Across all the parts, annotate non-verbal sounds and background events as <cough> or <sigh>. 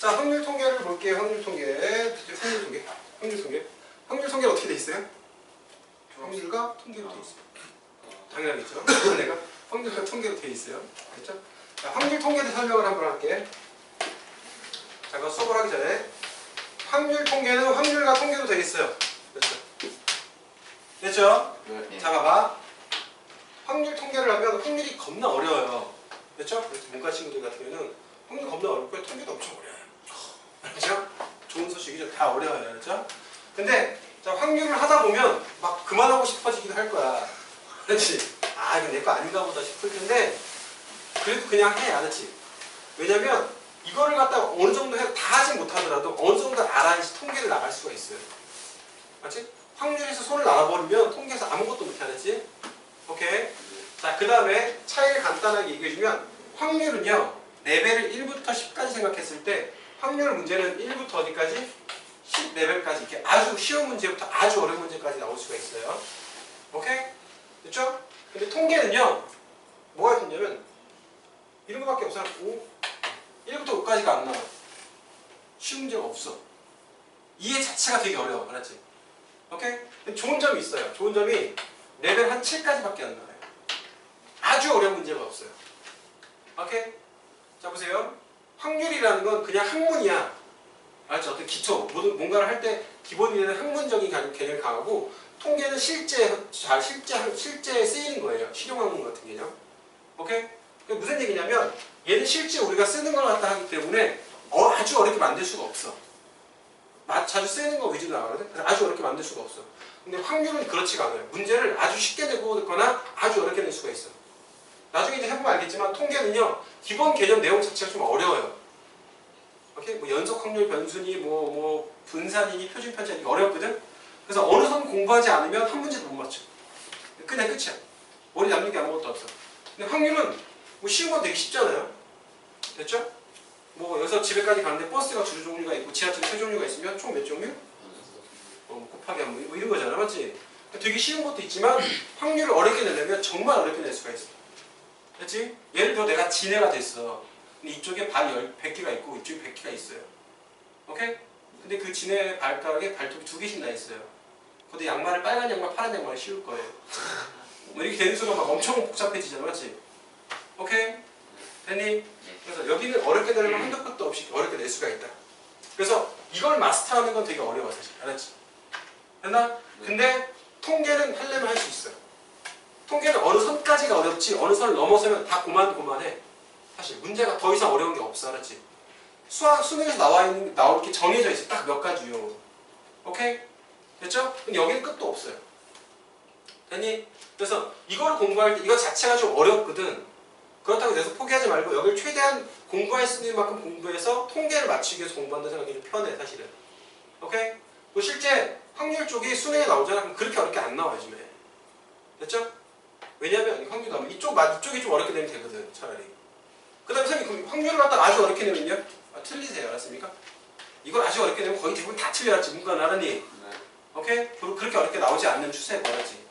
자, 확률 통계를 볼게요. 확률 통계. 확률 통계. 확률 통계. 확률 통계는 어떻게 돼 있어요? 확률과 통계로 돼 있어요. 당연하겠죠. 내가 확률과 통계로 돼 있어요. 그렇죠? 자, 확률 통계를 설명을 한번 할게. 자, 그거 수업을 하기 전에 확률 통계는 확률과 통계로 돼 있어요. 그렇죠? 됐죠? 네. 자, 봐봐. 확률 통계를 하면 확률이 겁나 어려워요. 그렇죠? 그래서 문과 친구들 같은 경우는 확률 겁나 어렵고 통계도 엄청 어려워요. 그렇죠? 좋은 소식이죠. 다 어려워요. 그렇죠? 근데 자, 확률을 하다 보면 막 그만하고 싶어지기도 할 거야. 그렇지? 아, 이거 내 거 아닌가 보다 싶을 텐데 그래도 그냥 해. 알았지? 왜냐면 이거를 갖다가 어느 정도 해도 다 하진 못하더라도 어느 정도 알아야지 통계를 나갈 수가 있어요. 맞지? 확률에서 손을 놔버리면 통계에서 아무것도 못해. 알았지? 오케이? 자, 그 다음에 차이를 간단하게 얘기해주면 확률은요, 레벨을 1부터 10까지 생각했을 때 확률 문제는 1부터 어디까지? 10 레벨까지 이렇게 아주 쉬운 문제부터 아주 어려운 문제까지 나올 수가 있어요. 오케이? 됐죠? 근데 통계는요, 뭐가 있냐면 이런 거밖에 없어. 5, 1부터 5까지가 안 나와. 쉬운 문제가 없어. 이해 자체가 되게 어려워. 알았지? 오케이? 좋은 점이 있어요. 좋은 점이 레벨 한 7까지밖에 안 나와요. 아주 어려운 문제가 없어요. 오케이? 자 보세요. 확률이라는 건 그냥 학문이야. 알죠? 어떤 기초, 모든 뭔가를 할 때 기본이라는 학문적인 가- 개념이 강하고 통계는 실제 잘 실제 실제 쓰이는 거예요. 실용학문 같은 개념. 오케이? 무슨 얘기냐면 얘는 실제 우리가 쓰는 걸 갖다 하기 때문에 어, 아주 어렵게 만들 수가 없어. 마- 자주 쓰이는 거 위주로 나가거든. 그래서 아주 어렵게 만들 수가 없어. 근데 확률은 그렇지가 않아요. 문제를 아주 쉽게 내거나 아주 어렵게 낼 수가 있어. 나중에 이제 해보면 알겠지만 통계는요 기본 개념 내용 자체가 좀 어려워요. 오케이 뭐 연속 확률 변수니 뭐뭐 분산이니 표준 편차니 어렵거든. 그래서 어느 선 공부하지 않으면 한 문제도 못 맞춰. 그냥 끝이야. 머리 남는 게 아무것도 없어. 근데 확률은 뭐 쉬운 건 되게 쉽잖아요. 됐죠? 뭐 여기서 집에까지 가는데 버스가 두 종류가 있고 지하철 세 종류가 있으면 총 몇 종류? 어, 뭐 곱하기 한 뭐, 뭐 이런 거잖아, 맞지? 되게 쉬운 것도 있지만 확률을 어렵게 내려면 정말 어렵게 낼 수가 있어. 그렇지? 예를 들어 내가 진해가 됐어. 근데 이쪽에 발이 100개가 있고 이쪽에 100개가 있어요. 오케이? 근데 그 진해 발가락에 발톱이 두 개씩 나 있어요. 근데 양말을 빨간 양말, 파란 양말을 씌울 거예요. 뭐 이렇게 되는 순간 막 엄청 복잡해지잖아, 맞지? 오케이? 됐니? 그래서 여기는 어렵게 내려면 한도 끝도 없이 어렵게 낼 수가 있다. 그래서 이걸 마스터하는 건 되게 어려워 사실. 알았지? 됐나? 근데 통계는 하려면 할 수 있어. 통계는 어느 선까지가 어렵지 어느 선을 넘어서면 다 고만 고만해. 사실 문제가 더 이상 어려운 게 없어. 알았지? 수학 수능에서 나와 있는 나올 게 정해져 있어. 딱 몇 가지 유형으로. 오케이? 됐죠? 근데 여기는 끝도 없어요. 됐니? 그래서 이걸 공부할 때 이거 자체가 좀 어렵거든. 그렇다고 해서 포기하지 말고 여기를 최대한 공부할 수 있는 만큼 공부해서 통계를 맞추기 위해서 공부한다는 생각이 좀 편해 사실은. 오케이? 뭐 실제 확률 쪽이 수능에 나오잖아. 그럼 그렇게 어렵게 안 나와 요즘에. 됐죠? 왜냐면 확률 나오면 이쪽 맞 이쪽이 좀 어렵게 내면 되거든 차라리. 그다음에 선생님 확률을 갖다 아주 어렵게 내면요? 아, 틀리세요, 알았습니까? 이걸 아주 어렵게 내면 거의 대부분 다 틀려야지 문과는 알았니? 오케이? 그- 그렇게 어렵게 나오지 않는 추세에 걸었지.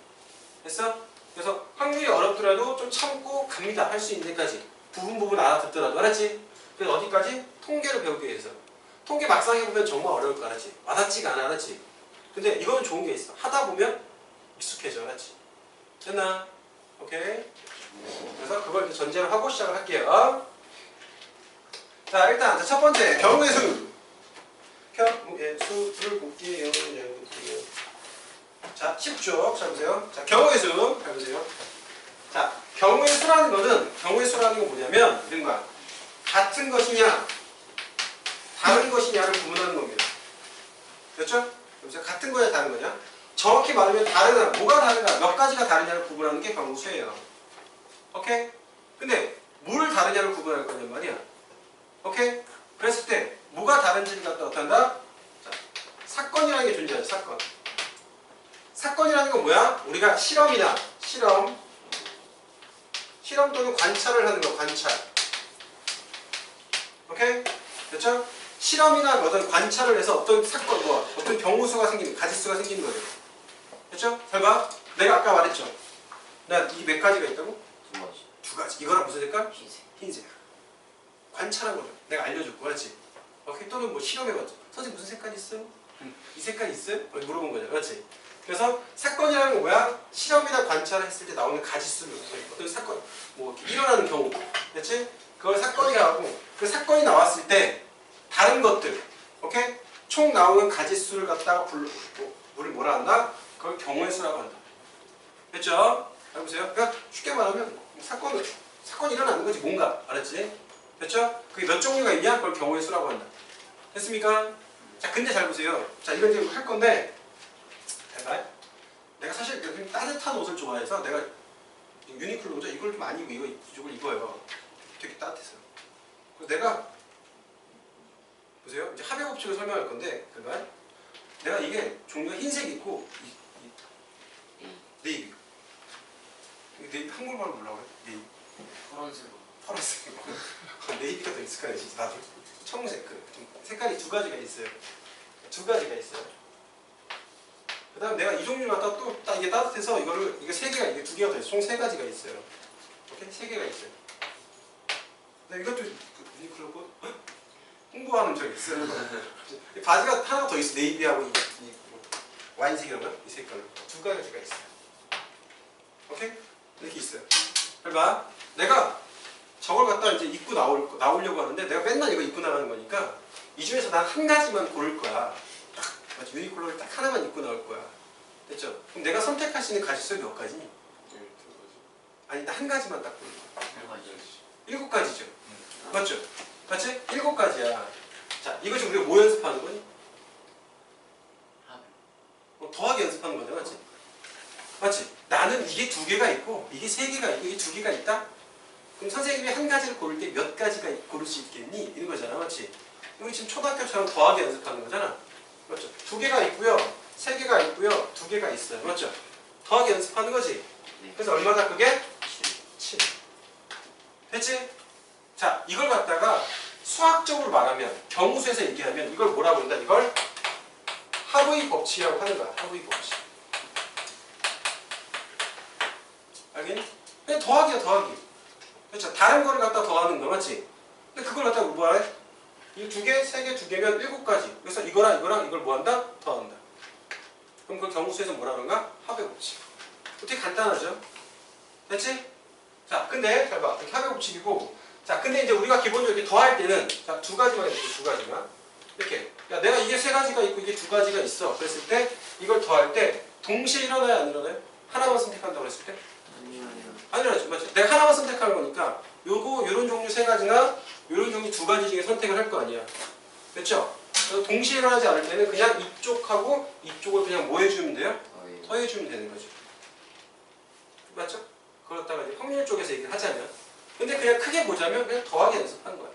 됐어? 그래서 확률이 어렵더라도 좀 참고 갑니다. 할 수 있는 데까지. 부분 부분 알아듣더라도 알았지? 그래서 어디까지? 통계를 배우기 위해서. 통계 막상 해보면 정말 어려울 거 알았지? 와닿지가 않아 알았지? 근데 이거는 좋은 게 있어. 하다 보면 익숙해져 알았지? 됐나? 오케이? 그래서 그걸 이제 전제로 하고 시작을 할게요. 자 일단 첫 번째 경우의 수. 경우의 수를 볼게요. 자 10쪽 잘 보세요. 자 경우의 수. 잘 보세요. 자 경우의 수라는 것은 경우의 수라는 건 뭐냐면 거야. 같은 것이냐 다른 것이냐를 구분하는 겁니다. 그렇죠? 그래서 같은 거냐 다른 거냐? 정확히 말하면 다르나 뭐가 다르냐 몇 가지가 다르냐를 구분하는 게 경우수예요. 오케이? 근데 뭘 다르냐를 구분할 거냔 말이야. 오케이? 그랬을 때 뭐가 다른지를 갖다 나타낸다? 자, 사건이라는 게 존재하죠. 사건. 사건이라는 건 뭐야? 우리가 실험이나 실험 실험 또는 관찰을 하는 거 관찰. 오케이? 됐죠? 실험이나 어떤 관찰을 해서 어떤 사건, 뭐 어떤 경우수가 생기는, 가지수가 생기는 거예요. 됐죠? 잘 봐. 내가 아까 말했죠. 나 이 몇 가지가 있다고? 두 가지. 두 가지. 이거랑 무슨 색깔? 흰색. 흰색. 관찰한 거죠. 내가 알려줬고, 그렇지? 오케이? 또는 뭐 실험해봤죠. 선생님 무슨 색깔 있어요? 이 색깔 있어요? 물어본 거죠. 그렇지? 그래서 사건이라는 건 뭐야? 실험이나 관찰을 했을 때 나오는 가지수를 어떤 사건, 뭐 일어나는 경우, 그렇지? 그걸 사건이라고 하고 그 사건이 나왔을 때 다른 것들, 오케이? 총 나오는 가지수를 갖다가 불러, 뭐, 우리 뭐라 한다? 그걸 경우의 수라고 한다. 됐죠? 해보세요. 그러니까 쉽게 말하면 사건은 사건이 일어나는 거지 뭔가 알았지? 됐죠? 그게 몇 종류가 있냐? 그걸 경우의 수라고 한다. 됐습니까? 자, 근데 잘 보세요. 자, 이건 이제 할 건데, 제발. 내가 사실 좀 따뜻한 옷을 좋아해서 내가 유니클로죠. 이걸 좀안 입고 이거 이쪽을 입어요. 되게 따뜻해서. 그래서 내가 보세요. 이제 합의 법칙을 설명할 건데, 제발. 내가 이게 종류가 흰색 있고, 네이비. 네이비 한국말로 뭐라고 그래? 네이비. 파란색으로 파란색. 네이비가 더 익숙하네, 진짜 나도. 청색. 그, 좀 색깔이 두 가지가 있어요. 두 가지가 있어요. 그 다음 내가 이 종류를 갖다 또딱 이게 따뜻해서 이거를 이게 세 개가 이게 두 개가 더 있어요. 총세 가지가 있어요. 오케이 세 개가 있어요. 근데 이것도 그 유니클로 거 <laughs> 홍보하는 적 있어요. <laughs> 이 바지가 하나 더 있어. 네이비하고 이, 이 와인색이라고 이 색깔 두 가지가 있어요. 오케이 이렇게 있어요. 잘 봐. 내가 저걸 갖다 이제 입고 나올 나오려고 하는데 내가 맨날 이거 입고 나가는 거니까 이 중에서 난 한 가지만 고를 거야. 딱? 유니클로를 딱 하나만 입고 나올 거야. 됐죠? 그럼 내가 선택할 수 있는 가지수가 몇 가지니? 아니 나 한 가지만 딱 고를 거야. 일곱 가지죠. 맞죠? 맞지? 일곱 가지야. 자, 지금 우리가 뭐 연습하는 거니? 어, 더하기 연습하는 거죠, 맞지? 맞지? 나는 이게 두 개가 있고 이게 세 개가 있고 이게 두 개가 있다. 그럼 선생님이 한 가지를 고를 때 몇 가지가 고를 수 있겠니? 이런 거잖아, 맞지? 우리 지금 초등학교처럼 더하기 연습하는 거잖아, 맞죠? 두 개가 있고요, 세 개가 있고요, 두 개가 있어요, 맞죠? 더하기 연습하는 거지. 네. 그래서 얼마다 그게? 7. 됐지? 자, 이걸 갖다가 수학적으로 말하면 경우수에서 얘기하면 이걸 뭐라고 한다? 이걸 하브의 법칙이라고 하는 거야. 하브의 법칙. 알겠니? 그냥 더하기야 더하기. 그렇죠? 다른 거를 갖다 더하는 거 맞지? 근데 그걸 갖다가 뭐라 해? 이두 개, 세 개, 두 개면 일곱 가지. 그래서 이거랑 이거랑 이걸 뭐 한다? 더한다. 그럼 그 경우수에서 뭐라 그런가? 합의 법칙. 되게 간단하죠? 됐지? 자, 근데 잘 봐. 이렇게 합의 법칙이고 자, 근데 이제 우리가 기본적으로 더할 때는 자, 두 가지만 이렇게 두 가지만 이렇게 야, 내가 이게 세 가지가 있고 이게 두 가지가 있어. 그랬을 때 이걸 더할 때 동시에 일어나요, 안 일어나요? 하나만 선택한다고 했을 때? 안 일어나죠. 맞죠? 내가 하나만 선택하는 거니까 요거 요런 종류 세 가지나 요런 종류 두 가지 중에 선택을 할 거 아니야. 됐죠? 동시에 일어나지 않을 때는 그냥 이쪽하고 이쪽을 그냥 뭐 해주면 돼요? 더해주면 되는 거죠. 맞죠? 그걸 갖다가 이제 확률 쪽에서 얘기를 하자면. 근데 그냥 크게 보자면 그냥 더하기 연습한 거야.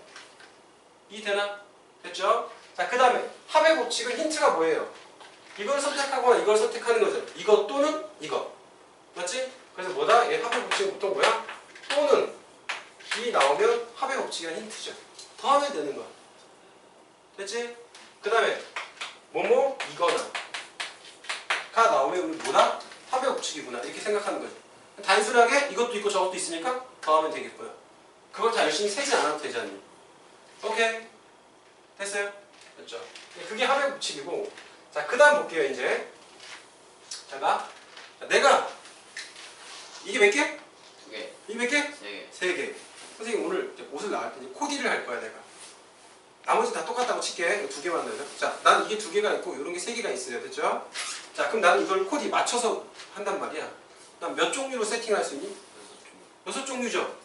이해되나? 됐죠? 자, 그 다음에 합의 법칙은 힌트가 뭐예요? 이걸 선택하거나 이걸 선택하는 거죠. 이거 또는 이거. 맞지? 그래서 뭐다? 얘 합의 법칙은 보통 뭐야? 또는 이 나오면 합의 법칙이란 힌트죠. 더하면 되는 거야. 됐지? 그 다음에 뭐뭐 이거나 가 나오면 우리 뭐다? 합의 법칙이구나. 이렇게 생각하는 거죠. 단순하게 이것도 있고 저것도 있으니까 더하면 되겠고요. 그걸 다 열심히 세지 않아도 않니? 오케이. 됐어요? 됐죠? 그게 합의 법칙이고 자, 그 다음 볼게요, 이제. 자, 내가 이게 몇 개? 두 개 이게 몇 개? 세 개 세 개. 선생님 오늘 이제 옷을 나갈 때 코디를 할 거야, 내가. 나머지 다 똑같다고 칠게. 두 개만 넣어요. 자, 난 이게 두 개가 있고 이런 게 세 개가 있어요. 됐죠? 자, 그럼 나는 이걸 코디 맞춰서 한단 말이야. 난 몇 종류로 세팅할 수 있니? 여섯 종류죠.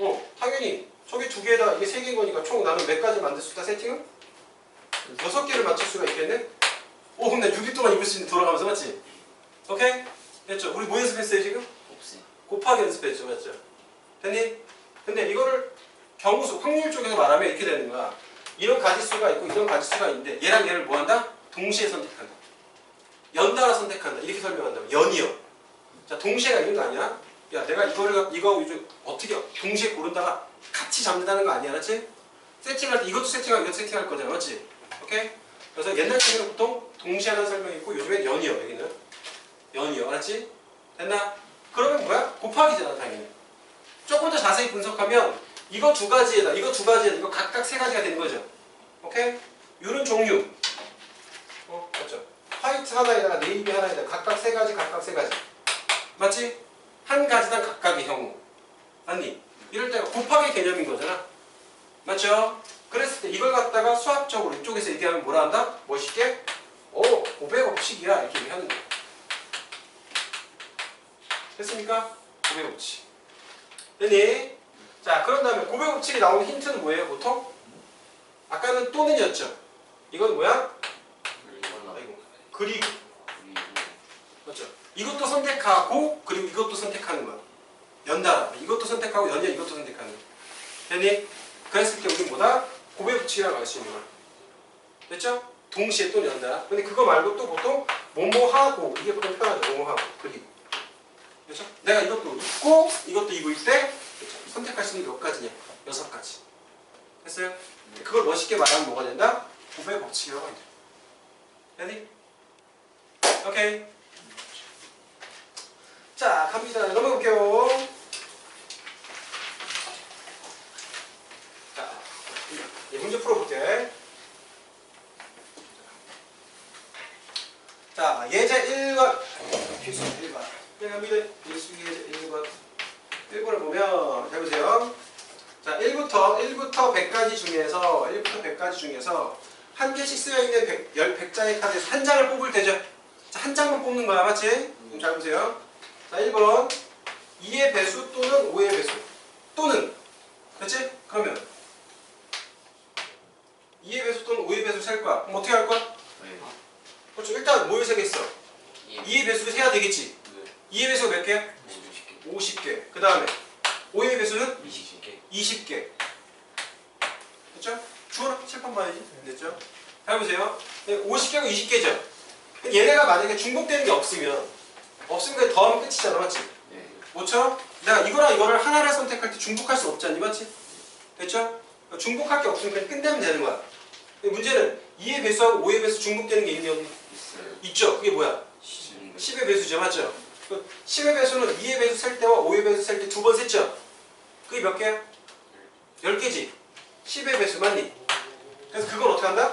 어, 당연히 저게 두 개다 이게 세 개인 거니까 총 나는 몇 가지 만들 수 있다 세팅은? 여섯 개를 맞출 수가 있겠네? 오, 그럼 나 6일 동안 입을 수 있는 돌아가면서 맞지? 오케이? 됐죠? 우리 뭐 연습했어요 지금? 곱하기 연습했죠, 맞죠? 됐니? 근데 이거를 경우수, 확률 쪽에서 말하면 이렇게 되는 거야. 이런 가지수가 있고 이런 가지수가 있는데 얘랑 얘를 뭐 한다? 동시에 선택한다. 연달아 선택한다. 이렇게 설명한다고. 연이요. 자, 동시에가 거 아니야? 야, 내가 이거를 이거 요즘 어떻게 동시에 고른다가 같이 잡는다는 거 아니야, 그렇지? 세팅할 때 이것도 세팅하고 이것도 세팅할 거잖아, 맞지? 오케이? 그래서 옛날 책에는 보통 동시에 하는 설명이 있고 요즘엔 연이요, 여기는 연이요, 알았지? 됐나? 그러면 뭐야? 곱하기잖아, 당연히. 조금 더 자세히 분석하면 이거 두 가지에다, 이거 두 가지에다, 이거 각각 세 가지가 되는 거죠. 오케이? 요런 종류. 어, 맞죠? 화이트 하나에다가 네이비 하나에다가 각각 세 가지, 각각 세 가지. 맞지? 한 가지당 각각의 형우. 아니, 이럴 때가 곱하기 개념인 거잖아. 맞죠? 그랬을 때 이걸 갖다가 수학적으로 이쪽에서 얘기하면 뭐라 한다? 멋있게? 오, 500억씩이야. 이렇게 얘기하는 거야. 됐습니까? 500억씩. 됐니? 자, 그런 다음에 500억씩이 나오는 힌트는 뭐예요, 보통? 아까는 또는이었죠. 이건 뭐야? 아이고, 그리고. 맞죠? 이것도 선택하고 그리고 이것도 선택하는 거야. 연달아. 이것도 선택하고 연이어 이것도 선택하는 거야. 됐니? 그랬을 때 우리는 뭐다? 고배부치라고 할 수 있는 거야. 됐죠? 동시에 또는 연달아. 근데 그거 말고 또 보통 뭐뭐 하고 이게 보통 편하죠. 뭐뭐 하고 그리고. 그렇죠? 내가 이것도 있고 이것도 이거일 때 그렇죠? 선택할 수 있는 몇 가지냐? 여섯 가지. 됐어요? 그걸 멋있게 말하면 뭐가 된다? 고배 법칙이라고 한다. 됐니? 오케이. 자, 갑니다. 넘어가 볼게요. 자, 이 문제 풀어볼게. 자, 예제 1번. 필수 1번. 네, 갑니다. 필수 예제 1번. 1번을 보면, 잘 보세요. 자, 1부터, 1부터 100까지 중에서, 1부터 100까지 중에서, 한 개씩 쓰여 있는 100, 10, 100장의 카드에서 한 장을 뽑을 때죠. 자, 한 장만 뽑는 거야, 맞지? 그럼 잘 보세요. 자, 1번. 2의 배수 또는 5의 배수. 또는. 그렇지? 그러면 2의 배수 또는 5의 배수 셀 거야. 그럼 어떻게 할 거야? 그렇죠. 일단 뭐를 세겠어? 2의 배수를 세야 되겠지. 2의 배수가 몇 개야? 50개. 그 다음에 5의 배수는 20개. 됐죠? 주어라. 칠판 봐야지. 됐죠? 잘 보세요. 50개고 20개죠. 얘네가 만약에 중복되는 게 없으면 없으면 더하면 끝이잖아. 맞지? 뭐처럼? 내가 이거랑 이거를 하나를 선택할 때 중복할 수 없지 않니? 맞지? 됐죠? 중복할 게 없으면 그냥 끝내면 되는 거야. 문제는 2의 배수하고 5의 배수 중복되는 게 있니 없니? 있죠. 그게 뭐야? 10의 배수죠. 맞죠? 그 10의 배수는 2의 배수 셀 때와 5의 배수 셀 때 두 번 셌죠? 그게 몇 개야? 10개지. 10의 배수 맞니? 그래서 그걸 어떻게 한다?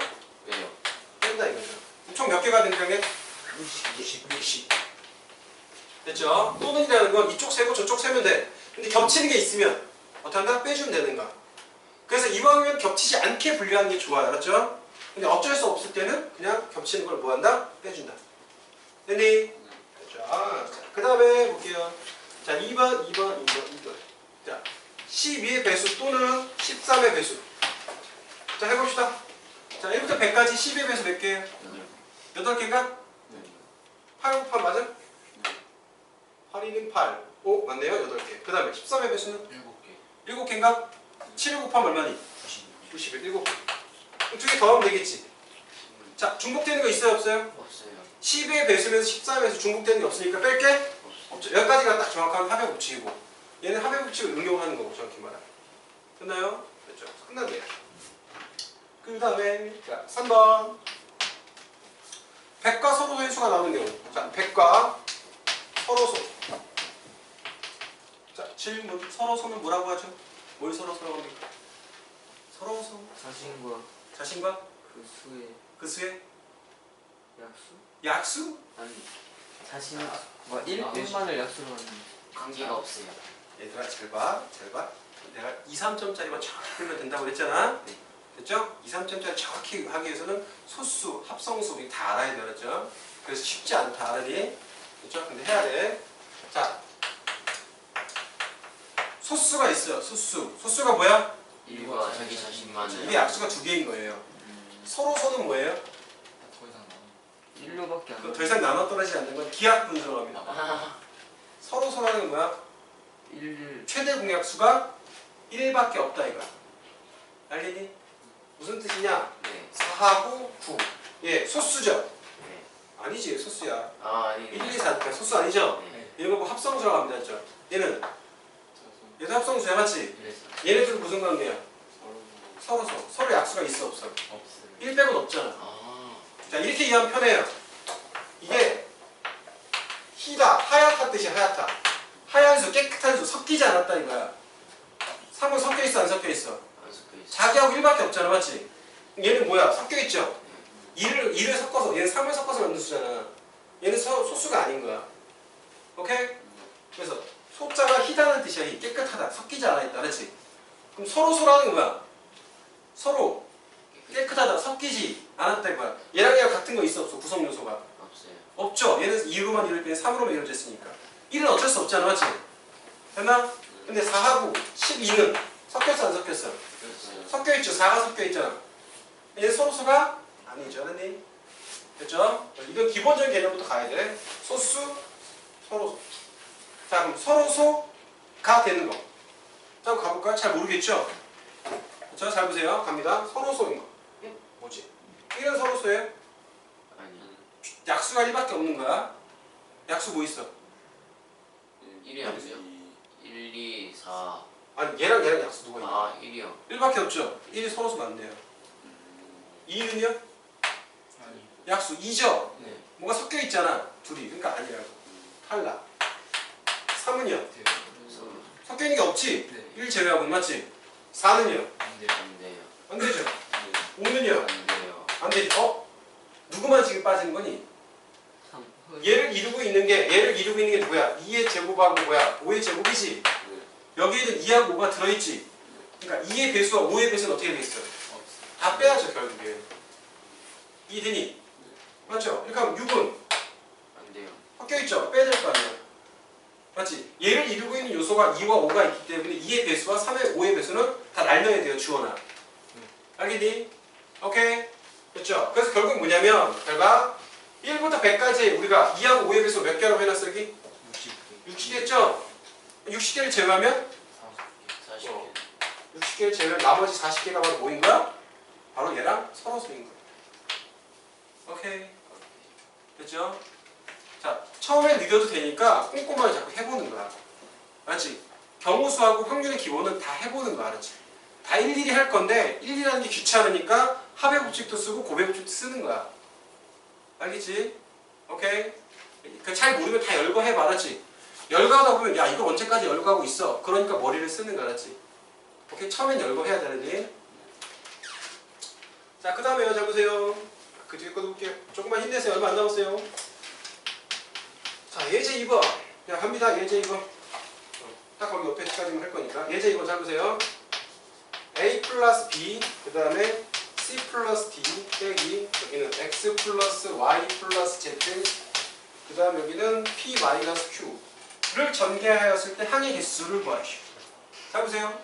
뺀다 이거죠. 총 몇 개가 된다는 게? 60. 60. 됐죠? 또는이라는 건 이쪽 세고 저쪽 세면 돼. 근데 겹치는 게 있으면 어떻게 한다? 빼주면 되는 거야. 그래서 이왕이면 겹치지 않게 분류하는 게 좋아요. 알았죠? 근데 어쩔 수 없을 때는 그냥 겹치는 걸 뭐 한다? 빼준다. 됐니? 됐죠? 아, 그 다음에 볼게요. 자, 2번, 2번, 2번, 2번. 자, 12의 배수 또는 13의 배수. 자, 해봅시다. 자, 1부터 100까지 12의 배수 몇 개예요? 8개인가? 8 곱한 맞아? 8이는 8. 오, 맞네요. 8개. 그 다음에 13의 배수는 7개인가? 7을 곱하면 얼마니? 91. 7개. 두개 더하면 되겠지. 자, 중복되는 거 있어요? 없어요? 10의 배수면서 13에서 중복되는 게 없으니까 뺄게? 없죠. 여기까지가 딱 정확한 합의 법칙이고 얘는 합의 법칙을 응용하는 거고 정확히 말하면. 됐나요? 됐죠. 끝났네요. 그 다음에 자, 3번 100과 서로소의 수가 나오는 경우 자, 100과 서로소 자, 질문 서로소는 뭐라고 하죠? 뭘 서로소라고 합니까? 서로소 자신과 자신과 그 수의 그 수의 약수? 약수? 아니 자신 뭐 1, 1만을 약수로 하는 관계가 없어요. 얘들아 잘 봐, 잘 봐. 내가 2, 3점짜리만 정확히 풀면 된다고 그랬잖아. 네. 됐죠? 2, 3점짜리 정확히 하기 위해서는 소수, 합성수 이거 다 알아야 돼, 알았죠? 그래서 쉽지 않다, 알았니? 됐죠? 근데 해야 돼. 자, 소수가 있어요. 소수. 소수가 뭐야? 일과 자기 자신만을 이게 약수가 두 개인 거예요. 서로 서는 뭐예요? 더 이상 나와 1로밖에 안 나와 더 이상 나눠 떨어지지 않는 건 기하 분석을 합니다. 아, <laughs> 서로 서라는 건 뭐야? 1, 최대 공약수가 1밖에 없다 이거야. 알겠니? 무슨 뜻이냐? 네. 4하고 9. 예, 소수죠? 네. 아니지, 소수야. 아, 아니. 1, 2, 4. 소수 아니죠? 네. 이거 뭐 합성수라고 합니다, 했죠? 얘는, 얘도 합성수야, 맞지? 그래서 얘네들 무슨 관계야? 서로서. 서로 약수가 있어, 없어? 없어요. 1 빼고는 없잖아. 아, 자, 이렇게 이해하면 편해요. 이게 희다, 하얗다 뜻이 하얗다. 하얀 수, 깨끗한 수, 섞이지 않았다 이거야. 3은 섞여 있어, 안 섞여 있어? 자기하고 1밖에 없잖아, 맞지? 얘는 뭐야? 섞여 있죠. 2를 2를 섞어서 얘는 3을 섞어서 만든 수잖아. 얘는 서, 소수가 아닌 거야. 오케이? 그래서 소자가 희다는 뜻이야. 희. 깨끗하다. 섞이지 않아 있다. 그렇지? 그럼 서로 게 뭐야? 서로 깨끗하다. 섞이지 않았다 이거야. 얘랑 얘랑 같은 거 있어 없어? 구성 요소가. 없어요. 없죠. 얘는 2로만 이룰 때는 3으로만 이루어졌으니까. 1은 어쩔 수 없잖아. 맞지? 됐나? 근데 4하고 12는 섞였어 안 섞였어? 섞여 있죠. 4가 섞여 있잖아. 얘 서로수가 아니죠. 알았니? 됐죠? 이건 기본적인 개념부터 가야 돼. 소수, 서로수. 자, 그럼 서로수가 되는 거. 자, 한번 가볼까요? 잘 모르겠죠? 자, 잘 보세요. 갑니다. 서로소인 거. 응? 뭐지? 1은 서로소예요? 아니. 약수가 1밖에 없는 거야. 약수 뭐 있어? 1이 없어요. 1, 2, 4. 아니, 얘랑 얘랑 약수 누가 있냐? 아, 1이요. 1밖에 없죠? 1이 서로수 맞네요. 2는요? 약수 2죠? 네. 뭔가 섞여 있잖아. 둘이. 그러니까 아니라고. 탈락. 3은요? 서로. 섞여 있는 게 없지? 네. 1 제외하고 맞지? 4는요? 안 돼요. 안 되죠? 5는요? 안 돼요. 안 되죠? 어? 누구만 지금 빠지는 거니? 3 얘를 이루고 있는 게 얘를 이루고 있는 게 누구야? 2의 제곱하고 뭐야? 5의 제곱이지? 여기에는 2하고 5가 들어있지? 그러니까 2의 배수와 5의 배수는 어떻게 돼 있어? 다 빼야죠 결국에. 이해되니? 맞죠? 그러니까 6은 안 돼요. 섞여 있죠? 빼야 될 거 아니야. 맞지? 얘를 이루고 있는 요소가 2와 5가 있기 때문에 2의 배수와 3의 5의 배수는 다 날려야 돼요, 주원아. 알겠니? 오케이? 됐죠? 그래서 결국 뭐냐면, 결과 1부터 100까지 우리가 2하고 5의 배수 몇 개라고 해놨어, 여기? 60개죠? 60개를 제외하면 40개. 60개를 제외하면 나머지 40개가 바로 뭐인 거야? 바로 얘랑 서로수인 거야. 오케이. 됐죠? 자, 처음에 느려도 되니까 꼼꼼하게 자꾸 해보는 거야. 알았지? 경우수하고 확률의 기본은 다 해보는 거야. 알았지? 다 일일이 할 건데 일일하는 게 귀찮으니까 합의 법칙도 쓰고 고백 법칙도 쓰는 거야. 알겠지? 오케이? 그 잘 모르면 다 열거해 말았지? 열거하다 보면 야 이거 언제까지 열거하고 있어? 그러니까 머리를 쓰는 거 알았지? 오케이? 처음엔 열거해야 되는데 자, 그 다음에요. 잘 보세요. 그 뒤에 거도 볼게요. 조금만 힘내세요. 얼마 안 남았어요. 자, 예제 2번. 야, 갑니다. 예제 2번. 어, 딱 거기 옆에까지만 할 거니까. 예제 2번 잘 보세요. A 플러스 B, 그 다음에 C 플러스 D 빼기, 여기는 X 플러스 Y 플러스 Z, 그 다음 여기는 P 마이너스 Q 를 전개하였을 때 항의 개수를 구하시오. 잘 보세요.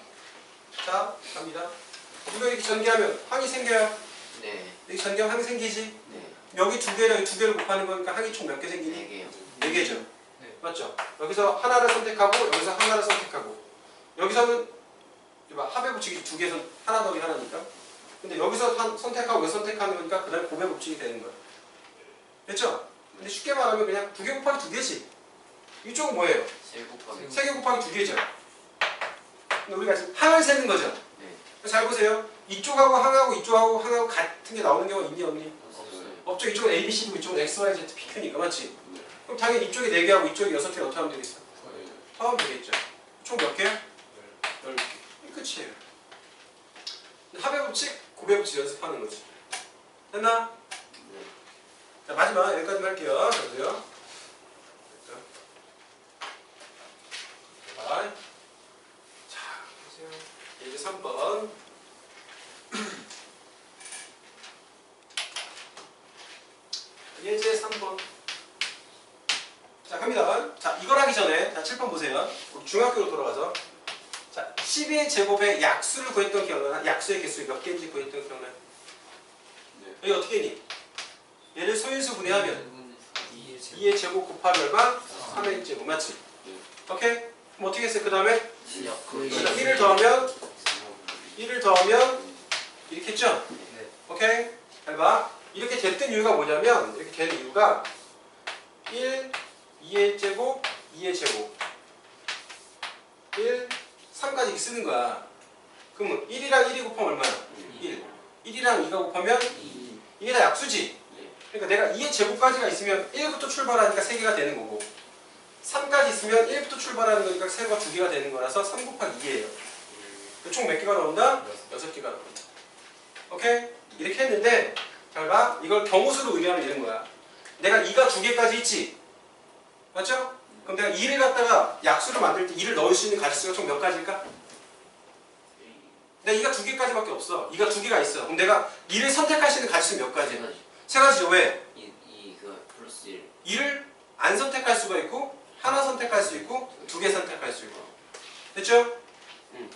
자, 갑니다. 이거 이렇게 전개하면 항이 생겨요. 네. 이렇게 전개하면 항이 생기지. 네. 여기 두 개랑 여기 두 개를 곱하는 거니까 항이 총 몇 개 생기니? 4개요. 네 개죠. 네. 맞죠? 여기서 하나를 선택하고 여기서 하나를 선택하고 여기서는 합의 법칙이 두 개에서 하나 더하기 하나니까. 근데 여기서 한, 선택하고 여기서 선택하는 거니까 그 다음에 곱의 법칙이 되는 거야. 됐죠? 근데 쉽게 말하면 그냥 두 개 곱하기 두 개지. 이쪽은 뭐예요? 3 곱하기. 세개 곱하기 두 개죠. 근데 우리가 지금 항을 세는 거죠. 네. 잘 보세요. 이쪽하고 항하고 이쪽하고 항하고 같은 게 나오는 경우가 있니 없니? 없어요. 없죠. 이쪽은 A, B, C고 이쪽은 X, Y, Z, PQ니까 맞지? 네. 그럼 당연히 이쪽이 4개하고 이쪽이 6개 어떻게 하면 되겠어? 하면 되겠죠. 총 몇 개? 10개. 이 끝이에요. 합의 법칙, 고배 법칙 연습하는 거지. 됐나? 네. 자, 마지막 여기까지만 할게요. 자, 보세요. 자, 자, 보세요. 예제 3번. <clears throat> 예제 3번. 자, 갑니다. 자, 이걸 하기 전에, 자, 7번 보세요. 우리 중학교로 돌아가서. 자, 12의 제곱의 약수를 구했던 기억나나? 약수의 개수 몇 개인지 구했던 기억나? 네. 여기 어떻게 했니? 얘를 소인수 분해하면 2의 2의 제곱 곱하기 얼마? 3의 제곱 맞지? 네. 오케이? 그럼 어떻게 했어요? 그 다음에 실력. 1을 더하면 1을 더하면 이렇게 했죠? 네. 오케이? 잘 봐. 이렇게 됐던 이유가 뭐냐면 이렇게 되는 이유가 1, 2의 제곱, 2의 제곱 1, 3까지 이렇게 쓰는 거야. 그러면 1이랑 1이 곱하면 얼마야? 1. 1이랑 2가 곱하면 2. 이게 다 약수지? 네. 그러니까 내가 2의 제곱까지가 있으면 1부터 출발하니까 3개가 되는 거고 3까지 있으면 1부터 출발하는 거니까 세로가 2개가 되는 거라서 3 곱하기 2예요. 총 몇 개가 나온다? 6개가 나온다. 오케이? 이렇게 했는데 잘 봐. 이걸 경우수로 의미하면 이런 거야. 내가 2가 두 개까지 있지. 맞죠? 그럼 내가 2를 갖다가 약수로 만들 때 2를 넣을 수 있는 가지수가 총 몇 가지일까? 내가 2가 두 개까지밖에 없어. 2가 두 개가 있어. 그럼 내가 2를 선택할 수 있는 가지수는 몇 가지야? 세 가지죠. 왜? 이이그 플러스 1 2를 안 선택할 수가 있고 하나 선택할 수 있고 두 개 선택할 수 있고 됐죠? 음.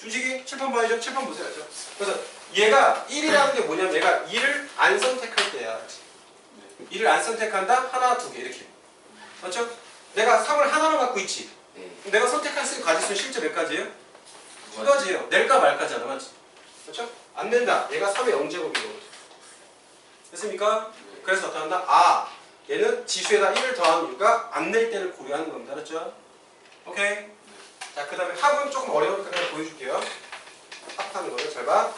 준식이 7번 봐야죠 7번 보세요 죠 그래서 얘가 1이라는 게 뭐냐면 얘가 2를 안 선택할 때야 2를 안 선택한다 하나 두 개 이렇게 맞죠? 내가 3을 하나로 갖고 있지 네 내가 선택할 수 있는 가지수는 실제 몇 가지예요? 두 가지예요 낼까 말까잖아 맞지? 그렇죠? 안 낸다 얘가 3의 0제곱이거든 됐습니까? 네. 그래서 어떻게 한다? 아, 얘는 지수에다 1을 더하는 이유가 안 낼 때를 고려하는 겁니다. 알았죠? 오케이? 자, 그 다음에 합은 조금 어려우니까 그냥 보여줄게요. 합하는 거를 잘 봐.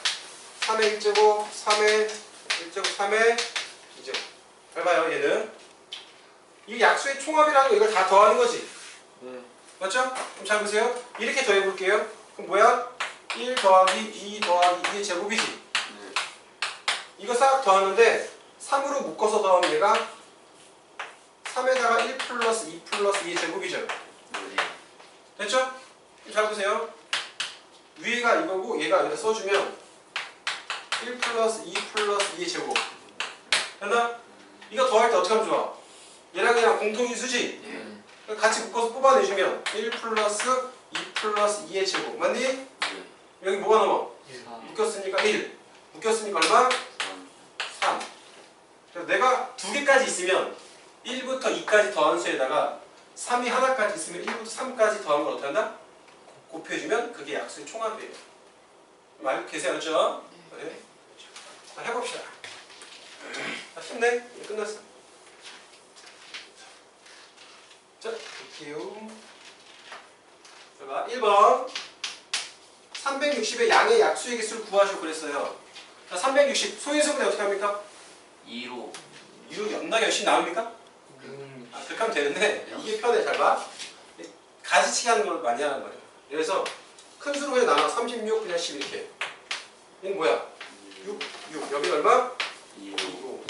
3의 1제곱, 3의 1제곱, 3의 2제곱. 잘 봐요, 얘는. 이 약수의 총합이라는 거 이걸 다 더하는 거지. 네. 맞죠? 그럼 잘 보세요. 이렇게 더해볼게요. 그럼 뭐야? 1 더하기 2 더하기 2의 제곱이지. 네. 이거 싹 더하는데 3으로 묶어서 더하면 얘가 3에다가 1 플러스 2 플러스 2의 제곱이죠. 네. 됐죠? 잘 보세요. 위에가 이거고 얘가 여기다 써주면 1 플러스 2 플러스 2의 제곱. 됐나? 이거 더할 때 어떻게 하면 좋아? 얘랑 얘랑 공통인 수지? 네. 같이 묶어서 뽑아내주면 1 플러스 2 플러스 2의 제곱. 맞니? 네. 여기 뭐가 넘어? 4. 묶였으니까 1. 묶였으니까 얼마? 3 3. 그래서 내가 두 개까지 있으면 1부터 2까지 더한 수에다가 3이 하나까지 있으면 1부터 3까지 더한 걸 어떻게 한다? 곱해주면 그게 약수의 총합이에요. 알고 계세요? 알죠? 네. 자, 해봅시다. 자, 힘내. 끝났어. 자, 볼게요. 자, 봐. 1번. 360의 양의 약수의 개수를 구하시고 그랬어요. 자, 360. 소인수분해 어떻게 합니까? 2로 이로 연락이 열심히 나옵니까? 음. 아, 그렇게 하면 되는데 이게 편해 잘 봐. 가지치기 하는 걸 많이 하는 거예요. 그래서 큰 수로 그냥 나눠 36 그냥 10 이렇게. 얘는 뭐야? 6, 6. 여기 얼마? 2로 2고.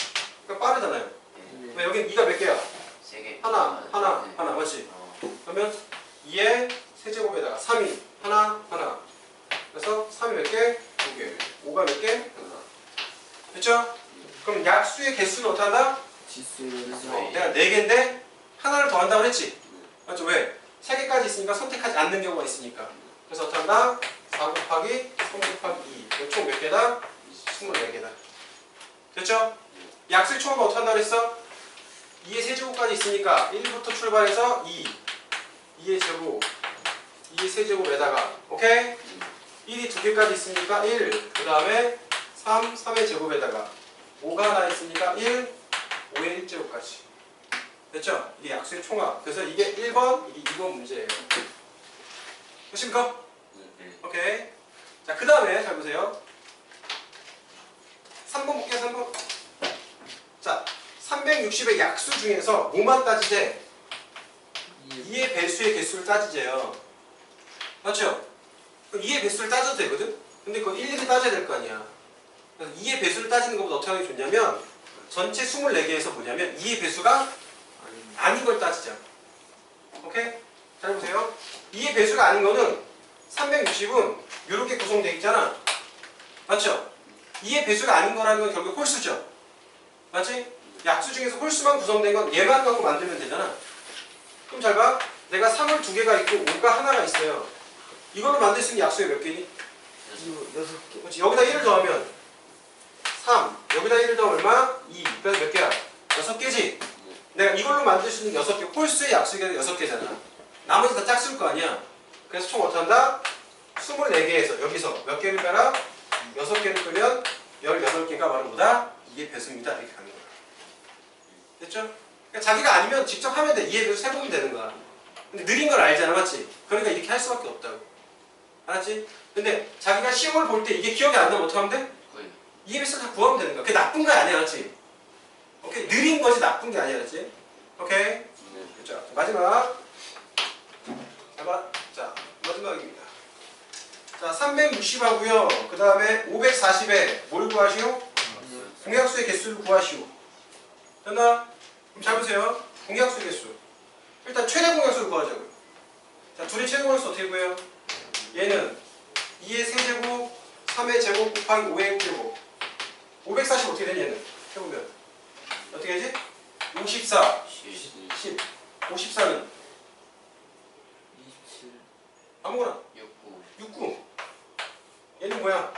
그러니까 빠르잖아요. 네. 왜 여기 2가 몇 개야? 3개 하나, 하나, 네. 하나, 맞지? 어, 그러면 2의 세제곱에다가 3이 하나, 하나. 그래서 3이 몇 개? 2개. 5가 몇 개? 하나. 됐죠? 그럼 약수의 개수는 어떻게 한다? 지수를 네. 어, 내가 4개인데 하나를 더한다고 했지? 맞죠? 왜? 3개까지 있으니까 선택하지 않는 경우가 있으니까. 그래서 어떻게 한다? 4 곱하기 3 곱하기 2. 총 몇 개다? 24개다. 됐죠? 약수의 총합은 어떻게 한다고 했어? 2의 세제곱까지 있으니까 1부터 출발해서 2. 2의 제곱. 2의 세제곱에다가 오케이? 1이 두 개까지 있으니까 1. 그 다음에 3, 3의 제곱에다가 5가 하나 있으니까 1, 5의 1제곱까지. 됐죠? 이게 약수의 총합. 그래서 이게 1번, 이게 2번 문제예요. 됐습니까? 네. 오케이. 자, 그 다음에 잘 보세요. 3번 볼게요, 3번. 자, 360의 약수 중에서 뭐만 따지재? 2의 배수의 개수를 따지재요. 맞죠? 2의 배수를 따져도 되거든? 근데 그거 일일이 따져야 될 거 아니야. 그래서 2의 배수를 따지는 것보다 어떻게 하는 게 좋냐면 전체 24개에서 뭐냐면 2의 배수가 아닌 걸 따지자. 오케이? 잘 보세요. 2의 배수가 아닌 거는 360은 이렇게 구성되어 있잖아. 맞죠? 2의 배수가 아닌 거라는 건 결국 홀수죠. 맞지? 약수 중에서 홀수만 구성된 건 얘만 갖고 만들면 되잖아. 그럼 잘 봐. 내가 3을 두 개가 있고 5가 하나가 있어요. 이걸로 만들 수 있는 약수가 몇 개니? 이거 여섯 개. 그렇지. 여기다 1을 더하면 3. 여기다 1을 더하면 얼마? 2. 그래서 몇 개야? 6개지? 내가 이걸로 만들 수 있는 6개. 홀수의 약수가 6개잖아. 나머지 다 짝수일 거 아니야. 그래서 총 어떻게 한다? 24개에서 여기서 몇 개를 빼라? 6개를 빼면 18개가 바로 뭐다? 이게 배수입니다. 이렇게 가는 거야. 됐죠? 그러니까 자기가 아니면 직접 하면 돼. 이해 배수 세보면 되는 거야. 근데 느린 걸 알잖아. 맞지? 그러니까 이렇게 할 수밖에 없다고. 알았지? 근데 자기가 시험을 볼 때 이게 기억이 안 나면 어떻게 하면 돼? 거의 EBS 다 구하면 되는 거야. 그게 나쁜 거 아니야, 알았지? 오케이, 느린 거지 나쁜 게 아니야, 알았지? 오케이, 네. 자 마지막. 잡아, 자 마지막입니다. 자 360하고요. 그 다음에 540에 뭘 구하시오? 공약수의 개수를 구하시오. 됐나? 그럼 잘 보세요. 공약수의 개수. 일단 최대 공약수를 구하자고요. 자 둘의 최대 공약수 어떻게 구해요? 얘는 2의 세제곱, 3의 제곱 곱하기 5의 제곱. 540 어떻게 되니 얘는? 해보면 어떻게 되지? 54, 10 10. 54는 27 아무거나 69 69. 얘는 뭐야?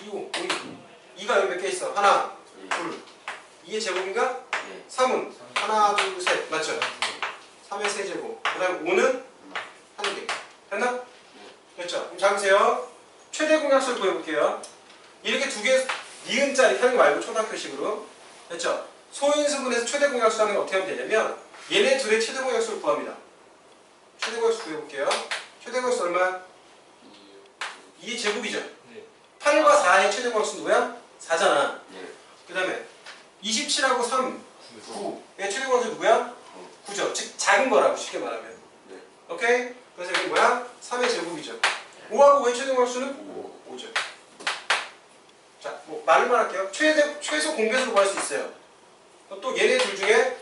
52 25, 52. 2가 여기 몇 개 있어? 하나, 둘. 2의 제곱인가? 네 3은 하나, 둘, 셋. 맞죠? 3의 세제곱. 그 다음에 5는 한 개. 됐나? 됐죠? 그럼 잘 보세요. 최대 공약수를 구해볼게요. 이렇게 두 개, 니은짜리 하는 거 말고 초등학교식으로. 됐죠? 소인수분에서 최대 공약수 하는 거 어떻게 하면 되냐면 얘네 둘의 최대 공약수를 구합니다. 최대 공약수 구해볼게요. 최대 공약수 얼마야? 2의 제곱이죠? 네 8과 4의 최대 공약수 누구야? 4잖아. 네 그 다음에 27하고 3, 9. 얘 최대 공약수 누구야? 9죠. 즉 작은 거라고 쉽게 말하면. 네. 오케이? 그래서 여기 뭐야? 3의 제곱이죠. 5하고 5의 최대 공약수는 5 5죠. 자, 뭐 말을만 할게요. 최대 최소 공배수로 구할 수 있어요. 또 얘네 둘 중에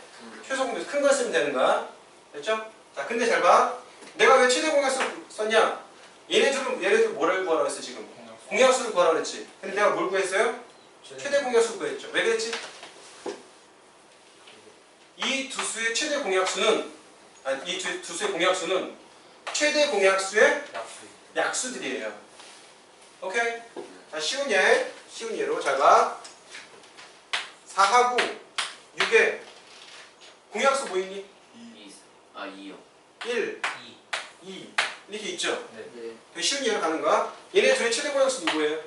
최소 공배수 큰거 쓰면 되는 거야. 됐죠? 자, 근데 잘 봐. 내가 왜 최대 공약수 썼냐? 얘네 둘은 얘네 둘 뭐를 구하라고 했어 지금? 공약수를 구하라고 그랬지. 근데 내가 뭘 구했어요? 최대 공약수를 구했죠. 왜 그랬지? 이 두 수의 최대 공약수는 아니 이두 두 수의 공약수는 최대 공약수의 약수 약수들이에요. 오케이? 자, 쉬운 예. 쉬운 예로 잘 봐. 4하고 6에 공약수 뭐 있니? 2 아 2요 1, 2 2 이렇게 있죠. 네 되게 쉬운 예로 가는 거야. 얘네 둘의 최대 공약수 누구예요?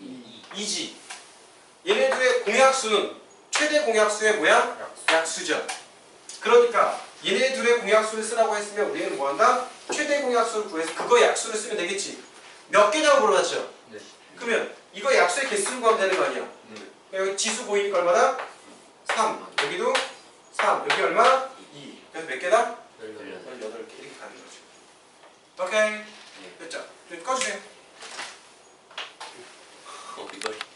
2 2지. 얘네 둘의 공약수는 최대 공약수의 뭐야? 약수 약수 죠. 그러니까 얘네 둘의 공약수를 쓰라고 했으면 우리는 뭐 한다? 최대 공약수를 구해서 그거 약수를 쓰면 되겠지. 몇 개냐고 물어봤죠. 네 그러면 이거 약수의 개수를 구하면 되는 거 아니야. 네. 여기 지수 보이니까 얼마다? 3. 여기도 3. 여기 얼마? 2. 그래서 몇 개다? 18개. 18개. 이렇게 가는 거죠. 오케이? 네. 됐죠? 네, 꺼주세요. 어, 이걸.